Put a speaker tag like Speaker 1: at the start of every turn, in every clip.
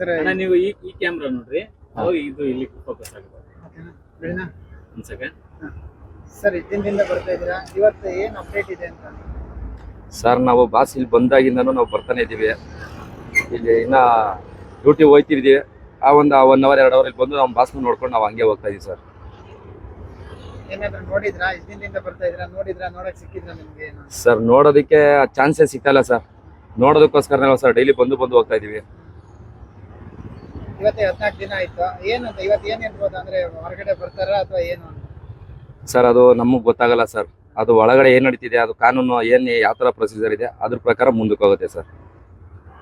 Speaker 1: Sir.
Speaker 2: ಅಣ್ಣ ನೀವು ಈ ಈ ಕ್ಯಾಮ್ರಾ ನೋಡ್ರಿ. ಅವಾಗ ಇದು ಇಲ್ಲಿ ಫೋಕಸ್ ಆಗುತ್ತೆ
Speaker 1: ಬೆಳಿನ
Speaker 2: ಒಂದ್ ಸೆಕೆಂಡ್
Speaker 1: ಸರ್ ದಿನದಿಂದ ಬರ್ತಾ ಇದ್ದೀರಾ? ಇವತ್ತು ಏನ್ ಅಪ್ಡೇಟ್ ಇದೆ ಅಂತ?
Speaker 3: ಸರ್ ನಾವು ಬಾಸ್ ಇಲ್ಲಿ ಬಂದಾಗಿಂದನೂ ನಾವು ಬರ್ತಾನೆ ಇದ್ದೀವಿ. ಇಲ್ಲಿ ಇನ್ನ ಡ್ಯೂಟಿ ಹೋಯ್ತಿದ್ದೀವಿ ಆ ಒಂದು ಒನ್ ಅವರ್ ಎರಡು ಅವರ್ ಇಲ್ಲಿ ಬಂದು ನಮ್ಮ ಬಾಸ್ನ ನೋಡ್ಕೊಂಡು ನಾವು ಹಂಗೆ ಹೋಗ್ತಾ ಇದೀವಿ ಸರ್
Speaker 1: ಏನಾದ್ರು ನೋಡಿದ್ರಾ? ಇಷ್ಟ್ ದಿನದಿಂದ ಬರ್ತಾ ಇದ್ದೀರಾ? ನೋಡಿದ್ರಾ? ನೋಡಕ್ ಸಿಕ್ಕಿದ್ರ ನಿಮ್ಗೆ ಏನು?
Speaker 3: ಸರ್ ನೋಡೋದಕ್ಕೆ ಚಾನ್ಸೇ ಸಿಗ್ತಾಯಿಲ್ಲ ಸರ್ ನೋಡೋದಕ್ಕೋಸ್ಕರನೇ ಸರ್ ಡೈಲಿ ಬಂದು ಬಂದು ಹೋಗ್ತಾ ಇದೀವಿ
Speaker 1: ಇವತ್ತೇ ಹದಿನಾಲ್ಕು ದಿನ ಆಯ್ತು. ಏನಂತ ಇವತ್ತು ಏನ್ ಇರ್ಬೋದು ಅಂದ್ರೆ ಹೊರಗಡೆ ಬರ್ತಾರ ಅಥವಾ ಏನು ಅಂತ?
Speaker 3: ಸರ್ ಅದು ನಮಗೆ ಗೊತ್ತಾಗಲ್ಲ ಸರ್. ಅದು ಒಳಗಡೆ ಏನು ನಡೀತಿದೆ ಅದು ಕಾನೂನು ಏನು ಯಾವ ತರ ಪ್ರೊಸೀಜರ್ ಇದೆ ಅದ್ರ ಪ್ರಕಾರ ಮುಂದಕ್ಕೆ ಹೋಗುತ್ತೆ ಸರ್.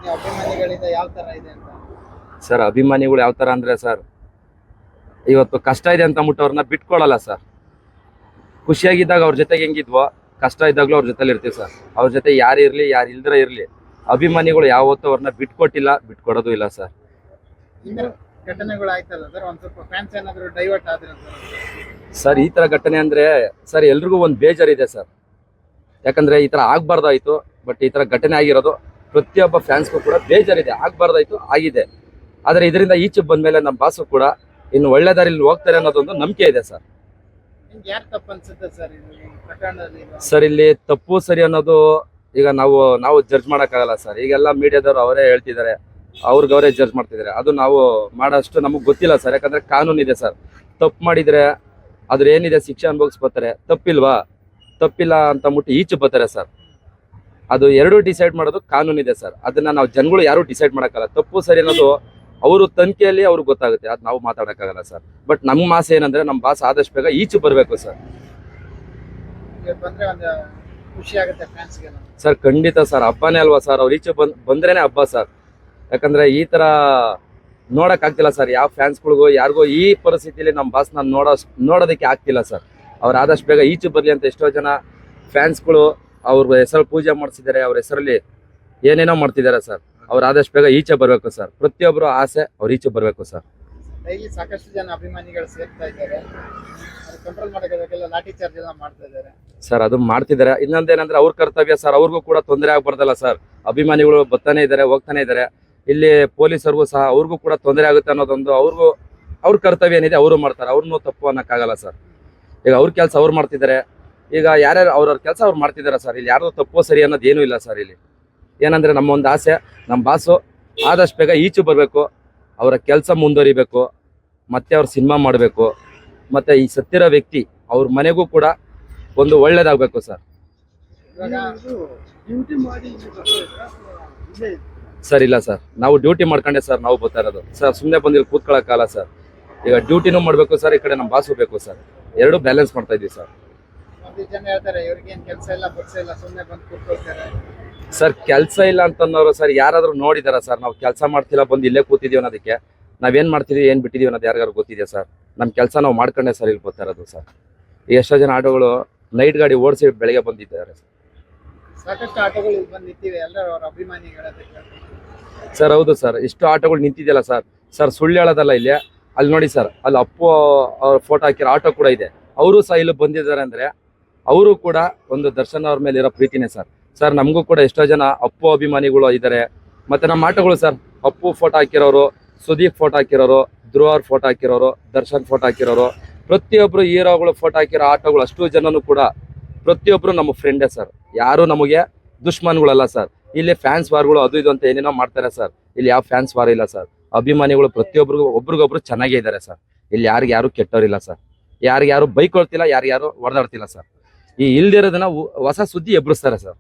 Speaker 1: ನೀವು ಅಭಿಮಾನಿಗಳಿಂದ ಯಾವ ತರ ಇದೆ ಅಂತ?
Speaker 3: ಸರ್ ಅಭಿಮಾನಿಗಳು ಯಾವ ತರ ಅಂದ್ರೆ ಸರ್ ಇವತ್ತು ಕಷ್ಟ ಇದೆ ಅಂತ ಅಂದ್ಬಿಟ್ಟು ಅವ್ರನ್ನ ಬಿಟ್ಕೊಳಲ್ಲ ಸರ್. ಖುಷಿಯಾಗಿದ್ದಾಗ ಅವ್ರ ಜೊತೆಗೆ ಹೆಂಗಿದ್ವೋ ಕಷ್ಟ ಇದ್ದಾಗಲೂ ಅವ್ರ ಜೊತೆಲಿ ಇರ್ತೀವಿ ಸರ್. ಅವ್ರ ಜೊತೆ ಯಾರು ಇರಲಿ ಯಾರು ಇಲ್ದ್ರೆ ಇರಲಿ ಅಭಿಮಾನಿಗಳು ಯಾವತ್ತೂ ಅವ್ರನ್ನ ಬಿಟ್ಕೊಟ್ಟಿಲ್ಲ ಬಿಟ್ಕೊಡೋದು ಇಲ್ಲ ಸರ್.
Speaker 1: ಹಿಂದೆ ಘಟನೆಗಳು ಆಯ್ತಲ್ಲ ಸರ್? ಒಂದ್ ಸ್ವಲ್ಪ ಫ್ಯಾನ್ಸ್ ಏನಾದ್ರು ಡೈವರ್ಟ್ ಆದ್ರೆ
Speaker 3: ಸರ್? ಈ ತರ ಘಟನೆ ಅಂದ್ರೆ ಸರ್ ಎಲ್ರಿಗೂ ಒಂದು ಬೇಜಾರಿದೆ ಸರ್. ಯಾಕಂದ್ರೆ ಈ ತರ ಆಗ್ಬಾರ್ದಾಯ್ತು ಬಟ್ ಈ ತರ ಘಟನೆ ಆಗಿರೋದು ಪ್ರತಿಯೊಬ್ಬ ಫ್ಯಾನ್ಸ್ಗೂ ಕೂಡ ಬೇಜಾರಿದೆ. ಆಗ್ಬಾರ್ದಾಯ್ತು ಆಗಿದೆ. ಆದ್ರೆ ಇದರಿಂದ ಈಚೆ ಬಂದಮೇಲೆ ನಮ್ಮ ಬಾಸು ಕೂಡ ಇನ್ನು ಒಳ್ಳೆ ದಾರಿಲಿ ಹೋಗ್ತಾರೆ ಅನ್ನೋದೊಂದು ನಂಬಿಕೆ ಇದೆ ಸರ್.
Speaker 1: ಸರ್
Speaker 3: ಇಲ್ಲಿ ತಪ್ಪು ಸರಿ ಅನ್ನೋದು ಈಗ ನಾವು ನಾವು ಜಡ್ಜ್ ಮಾಡೋಕ್ಕಾಗಲ್ಲ ಸರ್. ಈಗೆಲ್ಲ ಮೀಡಿಯಾದವರು ಅವರೇ ಹೇಳ್ತಿದ್ದಾರೆ. ಅವ್ರಿಗೆ ಅವರೇ ಜಡ್ಜ್ ಮಾಡ್ತಿದ್ದಾರೆ. ಅದು ನಾವು ಮಾಡೋಷ್ಟು ನಮಗೆ ಗೊತ್ತಿಲ್ಲ ಸರ್ ಯಾಕಂದ್ರೆ ಕಾನೂನು ಇದೆ ಸರ್ ತಪ್ಪು ಮಾಡಿದ್ರೆ ಅದ್ರ ಏನಿದೆ? ಶಿಕ್ಷೆ ಅನುಭವಿಸ್ಬೋತಾರೆ ತಪ್ಪಿಲ್ವಾ? ತಪ್ಪಿಲ್ಲ ಅಂತ ಅಂದ್ಬಿಟ್ಟು ಈಚೆ ಬರ್ತಾರೆ ಸರ್ ಅದು ಎರಡು ಡಿಸೈಡ್ ಮಾಡೋದು ಕಾನೂನು ಇದೆ ಸರ್ ಅದನ್ನ ನಾವು ಜನಗಳು ಯಾರು ಡಿಸೈಡ್ ಮಾಡೋಕ್ಕಲ್ಲ ತಪ್ಪು ಸರಿ ಅನ್ನೋದು ಅವರು ತನಿಖೆಯಲ್ಲಿ ಅವ್ರಿಗೆ ಗೊತ್ತಾಗುತ್ತೆ. ಅದು ನಾವು ಮಾತಾಡೋಕ್ಕಾಗಲ್ಲ ಸರ್ ಬಟ್ ನಮ್ಮ ಮಾಸ ಏನಂದ್ರೆ ನಮ್ಮ ಬಾಸ್ ಆದಷ್ಟು ಬೇಗ ಈಚೆ ಬರಬೇಕು ಸರ್
Speaker 1: ಖುಷಿ ಆಗುತ್ತೆ
Speaker 3: ಸರ್ ಖಂಡಿತ ಸರ್ ಹಬ್ಬನೇ ಅಲ್ವಾ ಸರ್ ಅವ್ರು ಈಚೆ ಬಂದ್ ಬಂದ್ರೇನೆ ಹಬ್ಬ ಸರ್ ಯಾಕಂದ್ರೆ ಈ ತರ ನೋಡಕ್ ಆಗ್ತಿಲ್ಲ ಸರ್. ಯಾವ ಫ್ಯಾನ್ಸ್ಗಳಿಗೂ ಯಾರಿಗೂ ಈ ಪರಿಸ್ಥಿತಿಲಿ ನಮ್ಮ ಬಸ್ ನಾನು ನೋಡೋ ನೋಡೋದಕ್ಕೆ ಆಗ್ತಿಲ್ಲ ಸರ್. ಅವ್ರ ಆದಷ್ಟು ಬೇಗ ಈಚೆ ಬರ್ಲಿ ಅಂತ ಎಷ್ಟೋ ಜನ ಫ್ಯಾನ್ಸ್ಗಳು ಅವ್ರ ಹೆಸರು ಪೂಜೆ ಮಾಡಿಸಿದ್ದಾರೆ ಅವ್ರ ಹೆಸರಲ್ಲಿ ಏನೇನೋ ಮಾಡ್ತಿದ್ದಾರೆ ಸರ್. ಅವ್ರ ಆದಷ್ಟು ಬೇಗ ಈಚೆ ಬರಬೇಕು ಸರ್. ಪ್ರತಿಯೊಬ್ಬರು ಆಸೆ ಅವ್ರ ಈಚೆ ಬರಬೇಕು ಸರ್.
Speaker 1: ಡೈಲಿ ಸಾಕಷ್ಟು ಜನ ಅಭಿಮಾನಿಗಳು ಸೇರ್ತಾ ಇದ್ದಾರೆ. ಅದು ಕಂಟ್ರೋಲ್ ಮಾಡೋಕ್ಕಾಗಲ್ಲ ಲಾಠಿ ಚಾರ್ಜ್ ಎಲ್ಲ ಮಾಡ್ತಾ ಇದ್ದಾರೆ.
Speaker 3: ಸರ್ ಅದು ಮಾಡ್ತಿದ್ದಾರೆ. ಇನ್ನೊಂದೇನಂದ್ರೆ ಅವ್ರ ಕರ್ತವ್ಯ ಸರ್. ಅವ್ರಿಗೂ ಕೂಡ ತೊಂದರೆ ಆಗ್ಬಾರ್ದಲ್ಲ ಸರ್. ಅಭಿಮಾನಿಗಳು ಬರ್ತಾನೆ ಇದ್ದಾರೆ ಹೋಗ್ತಾನೆ ಇದ್ದಾರೆ. ಇಲ್ಲಿ ಪೊಲೀಸರಿಗೂ ಸಹ ಅವ್ರಿಗೂ ಕೂಡ ತೊಂದರೆ ಆಗುತ್ತೆ ಅನ್ನೋದೊಂದು ಅವ್ರಿಗೂ, ಅವ್ರ ಕರ್ತವ್ಯ ಏನಿದೆ ಅವರು ಮಾಡ್ತಾರೆ. ಅವ್ರನ್ನೂ ತಪ್ಪು ಅನ್ನೋಕ್ಕಾಗಲ್ಲ ಸರ್. ಈಗ ಅವ್ರ ಕೆಲಸ ಅವ್ರು ಮಾಡ್ತಿದ್ದಾರೆ. ಈಗ ಯಾರ್ಯಾರು ಅವ್ರವ್ರ ಕೆಲಸ ಅವ್ರು ಮಾಡ್ತಿದ್ದಾರೆ ಸರ್. ಇಲ್ಲಿ ಯಾರ್ದು ತಪ್ಪು ಸರಿ ಅನ್ನೋದು ಏನೂ ಇಲ್ಲ ಸರ್ ಇಲ್ಲಿ. ಏನಂದ್ರೆ ನಮ್ಮ ಒಂದು ಆಸೆ, ನಮ್ಮ ಬಾಸು ಆದಷ್ಟು ಬೇಗ ಈಚು ಬರಬೇಕು. ಅವರ ಕೆಲಸ ಮುಂದುವರಿಬೇಕು. ಮತ್ತೆ ಅವ್ರ ಸಿನಿಮಾ ಮಾಡಬೇಕು. ಮತ್ತೆ ಈ ಸತ್ತಿರೋ ವ್ಯಕ್ತಿ ಅವ್ರ ಮನೆಗೂ ಕೂಡ ಒಂದು ಒಳ್ಳೇದಾಗಬೇಕು ಸರ್. ಸರ್ ಇಲ್ಲ ಸರ್. ನಾವು ಡ್ಯೂಟಿ ಮಾಡ್ಕೊಂಡೆ ಸರ್ ನಾವು ಬರ್ತಾ ಇರೋದು. ಸರ್ ಸುಮ್ಮನೆ ಬಂದಿಲ್ಲಿ ಕೂತ್ಕೊಳ್ಳೋಕ್ಕಲ್ಲ ಸರ್. ಈಗ ಡ್ಯೂಟಿನೂ ಮಾಡಬೇಕು ಸರ್ ಈ ಕಡೆ ನಮ್ಮ ಬಾಸು ಬೇಕು ಸರ್. ಎರಡು ಬ್ಯಾಲೆನ್ಸ್ ಮಾಡ್ತಾ ಇದ್ದೀವಿ ಸರ್. ಸರ್ ಕೆಲಸ ಇಲ್ಲ ಅಂತಂದವರು ಸರ್ ಯಾರಾದರೂ ನೋಡಿದಾರ ಸರ್? ನಾವು ಕೆಲಸ ಮಾಡ್ತಿಲ್ಲ ಬಂದು ಇಲ್ಲೇ ಕೂತಿದೀವಿ ಅನ್ನೋದಕ್ಕೆ. ನಾವೇನು ಮಾಡ್ತೀವಿ ಏನು ಬಿಟ್ಟಿದೀವಿ ಅನ್ನೋದು ಯಾರಿಗಾರು ಗೊತ್ತಿದೆಯಾ ಸರ್? ನಮ್ಮ ಕೆಲಸ ನಾವು ಮಾಡ್ಕೊಂಡೆ ಸರ್ ಇಲ್ಲಿ ಬರ್ತಾ ಇರೋದು ಸರ್. ಎಷ್ಟೋ ಜನ ಆಟೋಗಳು ನೈಟ್ ಗಾಡಿ ಓಡಿಸಿ ಬೆಳಗ್ಗೆ ಬಂದಿದ್ದಾರೆ
Speaker 1: ಸಾಕಷ್ಟು ಆಟೋಗಳು ಬಂದು ಅವರ ಅಭಿಮಾನಿಗಳ
Speaker 3: ಸರ್, ಹೌದು ಸರ್. ಇಷ್ಟು ಆಟೋಗಳು ನಿಂತಿದೆಯಲ್ಲ ಸರ್? ಸರ್, ಸುಳ್ಳು ಹೇಳೋದಲ್ಲ ಇಲ್ಲಿ. ಅಲ್ಲಿ ನೋಡಿ ಸರ್, ಅಲ್ಲಿ ಅಪ್ಪು ಅವ್ರ ಫೋಟೋ ಹಾಕಿರೋ ಆಟೋ ಕೂಡ ಇದೆ. ಅವರು ಸಹ ಇಲ್ಲಿ ಬಂದಿದ್ದಾರೆ ಅಂದ್ರೆ ಅವರು ಕೂಡ ಒಂದು ದರ್ಶನ್ ಅವ್ರ ಮೇಲೆ ಇರೋ ಪ್ರೀತಿನೇ ಸರ್. ಸರ್, ನಮಗೂ ಕೂಡ ಎಷ್ಟೋ ಜನ ಅಪ್ಪು ಅಭಿಮಾನಿಗಳು ಇದ್ದಾರೆ. ಮತ್ತೆ ನಮ್ಮ ಆಟೋಗಳು ಸರ್, ಅಪ್ಪು ಫೋಟೋ ಹಾಕಿರೋರು, ಸುದೀಪ್ ಫೋಟೋ ಹಾಕಿರೋರು, ಧ್ರುವ ಅವ್ರ ಫೋಟೋ ಹಾಕಿರೋರು, ದರ್ಶನ್ ಫೋಟೋ ಹಾಕಿರೋರು ಪ್ರತಿಯೊಬ್ಬರು ಹೀರೋಗಳು ಫೋಟೋ ಹಾಕಿರೋ ಆಟೋಗಳು ಅಷ್ಟು ಜನನು ಕೂಡ ಪ್ರತಿಯೊಬ್ಬರು ನಮ್ಮ ಫ್ರೆಂಡೇ ಸರ್ ಯಾರು ನಮಗೆ ದುಶ್ಮನ್ಗಳಲ್ಲ ಸರ್ ಇಲ್ಲಿ ಫ್ಯಾನ್ಸ್ ವಾರ್ಗಳು ಅದು ಇದು ಅಂತ ಏನೇನೋ ಮಾಡ್ತಾರೆ ಸರ್ ಇಲ್ಲಿ ಯಾವ ಫ್ಯಾನ್ಸ್ ವಾರ್ ಇಲ್ಲ ಸರ್ ಅಭಿಮಾನಿಗಳು ಪ್ರತಿಯೊಬ್ಬರಿಗೂ ಒಬ್ರಿಗೊಬ್ರು ಚೆನ್ನಾಗೇ ಇದ್ದಾರೆ ಸರ್ ಇಲ್ಲಿ ಯಾರಿಗೆ ಯಾರು ಕೆಟ್ಟವರಿಲ್ಲ ಸರ್ ಯಾರು ಬೈಕ್ ಯಾರು ಯಾರು ಹೊಡೆದಾಡ್ತಿಲ್ಲ ಸರ್ ಈ ಇಲ್ದಿರೋದನ್ನ ಹೊಸ ಸುದ್ದಿ ಎಬ್ಬಿಸ್ತಾರೆ ಸರ್